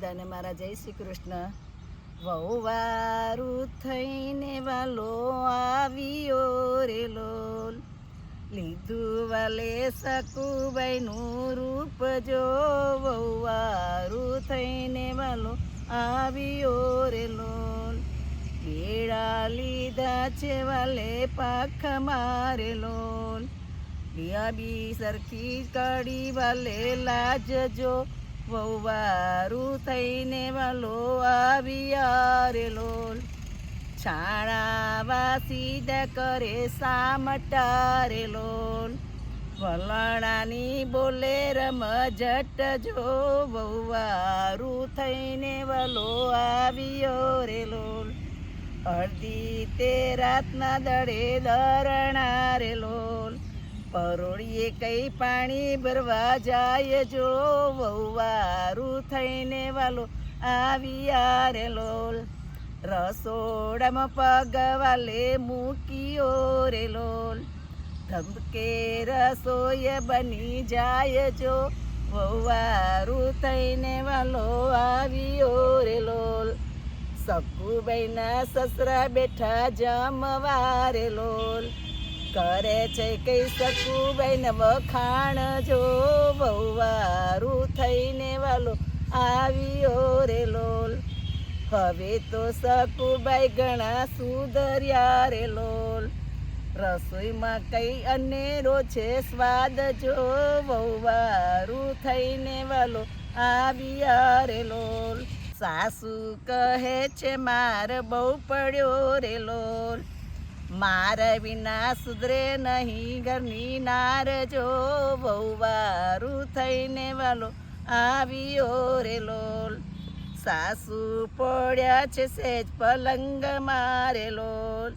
બધાને મારા જય શ્રી કૃષ્ણ. વહુવારું થઈને વાલો આવ્યો રે લોલ. લીધું વાલે સકુબાઈનું રૂપ જો વહુવારું થઈને વાલો આવ્યો રે લોલ. કેળા લીધા છે વાલે પાખ મારે લોલ. બી સરખી કડી વાલે લાજજો વહુવારું થઈને વાલો આવ્યા રે લોલ કરે સામટા રે લોલ વલણાની બોલે રમઝટ જો વહુવારું થઈને વાલો આવ્યો રે લોલ અડધી તે રાતના દડે દરણા લોલ પરોળીએ કઈ પાણી ભરવા જાય જો? વહુવારું થઈને વાલો આવી રે લોલ રસોડામાં પગ વાલે મૂકીઓ રે લોલ ધમકે રસોય બની જાય જો? વહુવારું થઈને વાલો આવ્યો રે લોલ સકુબાઈના સસરા બેઠા જમવા રે લોલ કરે છે કઈ સકુબાઈ બેન વખાણ જો? વહુવારું થઈને વાલો આવ્યો રે લોલ. હવે તો સકુબાઈ ઘણા સુધર્યા રે લોલ. રસોઈમાં કઈ અનેરો છે સ્વાદ જો? વહુવારું થઈને વાલો આવ્યા રે લોલ. સાસુ કહે છે, માર બહુ પડ્યો રે લોલ. મારા વિના સુધરે નહીં, ઘરની નાર જો વહુવારું થઈને વાલો આવ્યો રે લોલ. સાસુ પડ્યા છે સેજ પલંગ મારે લોલ.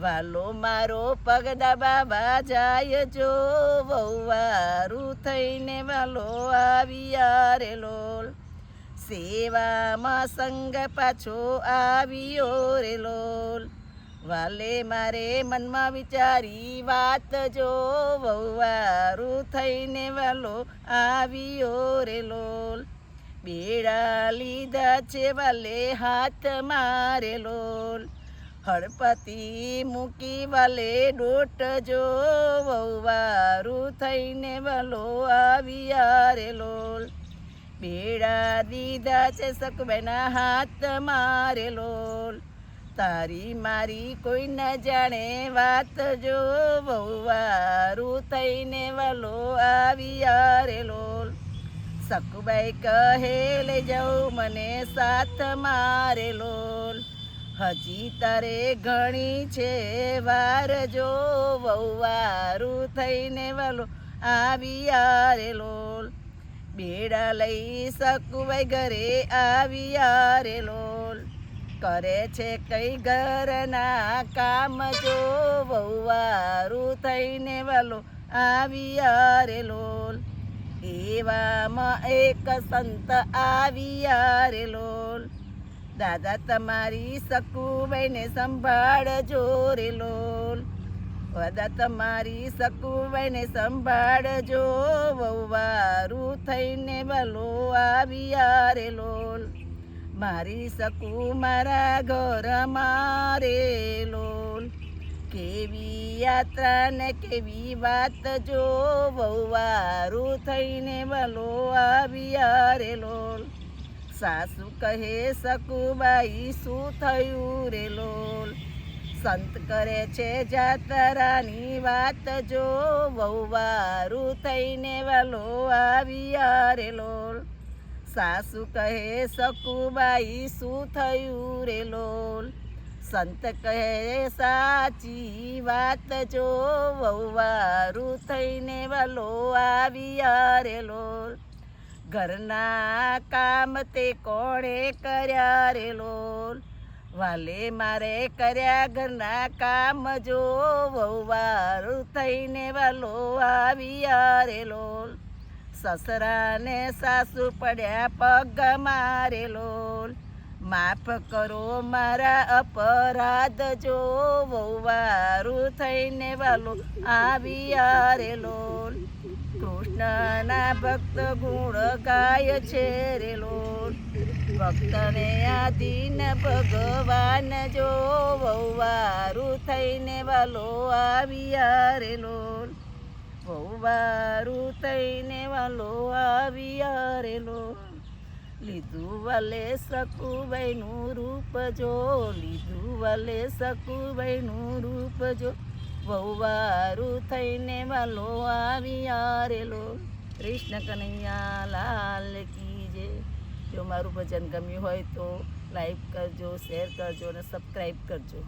વાલો મારો પગ દબાવા જાય જો વહુવારું થઈને વાલો આવ્યા રે લોલ. સેવામાં સંગ પાછો આવ્યો રે લોલ. વાલે મારે મનમાં વિચારી વાત જો વહુવારું થઈને વાલો આવ્યો રે લોલ. બેડા લીધા છે વાલે હાથ મારે લોલ. હળપતિ મૂકી વાલે ડોટ જો વહુવારું થઈને વાલો આવ્યા રે લોલ. બેડા દીધા છે સકબેના હાથ મારે લોલ. તારી મારી કોઈ ન જાણે વાત જો વહુવારું થઈને વાલો આવ્યા રે લોલ. સકુબાઈ કહે, લે જાઉં મને સાથ મારે લોલ. હજી તારે ઘણી છે વાર જો વહુવારું થઈને વાલો આવ્યા રે લોલ. બેડા લઈ સકુબાઈ ઘરે આવ્યા રે લોલ. કરે છે કઈ ઘરના કામ જો વહુવારું થઈને વાલો આવી રે લોલ. એવામાં એક સંત આવી રે લોલ. દાદા તમારી સકુબાઈને સંભાળજો રે લોલ. દાદા તમારી સકુબાઈને સંભાળજો વહુવારું થઈને વાલો આવ્યા રે લોલ. મારી સકુ મારા ઘર મારે લોલ. કેવી યાત્રા ને કેવી વાત જો વહુવારું થઈને વાલો આવ્યા રે લોલ. સાસુ કહે સકુબાઈ શું થયું રે લોલ? સંત કરે છે જાતરાની વાત જો વહુવારું થઈને વાલો આવ્યા રે લોલ. સાસુ કહે, સકુબાઈ, શું થયું રે લોલ? સંત કહે, સાચી વાત જો, વહુવારું થઈને વાલો આવ્યા રે લોલ. ઘરના કામ તે કોણે કર્યા રે લોલ? વાલે મારે કર્યા ઘરના કામ જો, વહુવારું થઈને વાલો આવ્યા રે લોલ. સસરાને સાસુ પડ્યા પગ મારે લોલ. માફ કરો મારા અપરાધ, જો વહુવારું થઈને વાલો આવી રે લોલ. કૃષ્ણના ભક્ત ગુણ ગાય છે રે લોલ. ભક્તને આધીન ભગવાન, જો વહુવારું થઈને વાલો આવી રે લોલ. વહુવારું થઈને વાલો આવી આરેલો. લીધું વાલે સકુબાઈનું રૂપ જો, લીધું વાલે સકુબાઈનું રૂપ જો. વહુવારું થઈને વાલો આવી આરેલો. કૃષ્ણ કનૈયા લાલ કી જય. જો મારું ભજન ગમ્યું હોય તો લાઈક કરજો, શેર કરજો અને સબસ્ક્રાઈબ કરજો.